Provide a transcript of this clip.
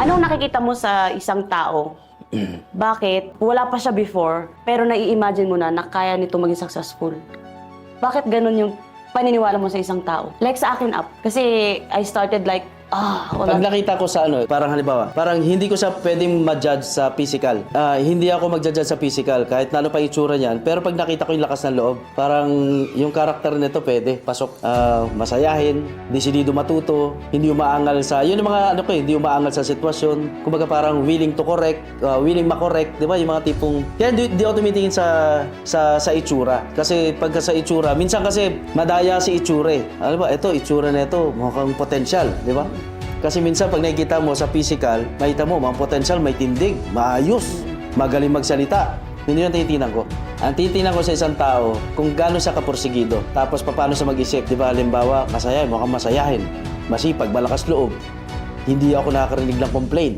Anong nakikita mo sa isang tao? Bakit wala pa siya before, pero nai-imagine mo na na kaya nito maging successful? Bakit ganun yung paniniwala mo sa isang tao? Like sa akin up, kasi I started like, ah, wala. Pag nakita ko sa ano, parang halimbawa, parang hindi ko siya pwedeng ma-judge sa physical. Ah, hindi ako mag-judge sa physical, kahit na ano pa itsura niyan. Pero pag nakita ko yung lakas ng loob, parang yung karakter nito pwede, pasok. Ah, masayahin, desidido matuto, hindi umaangal sa, yun yung mga ano ko eh, hindi umaangal sa sitwasyon. Kumbaga parang willing to correct, ah, willing makorek, di ba? Yung mga tipong, kaya di, di ako tumitingin sa, sa, sa itsura. Kasi pagka sa itsura, minsan kasi madaya si itsura eh. Ano ba, ito, itsura na ito, mukhang potential, di ba? Kasi minsan pag nakikita mo sa physical, makita mo, mga potential, may tindig, maayos, magaling magsalita. Hindi yung titinan ko. Ang titinan ko sa isang tao, kung gaano siya kapursigido. Tapos paano siya mag-isip. Di ba, halimbawa, masaya, mukhang masayahin. Masipag, malakas loob. Hindi ako nakakarinig ng complaint.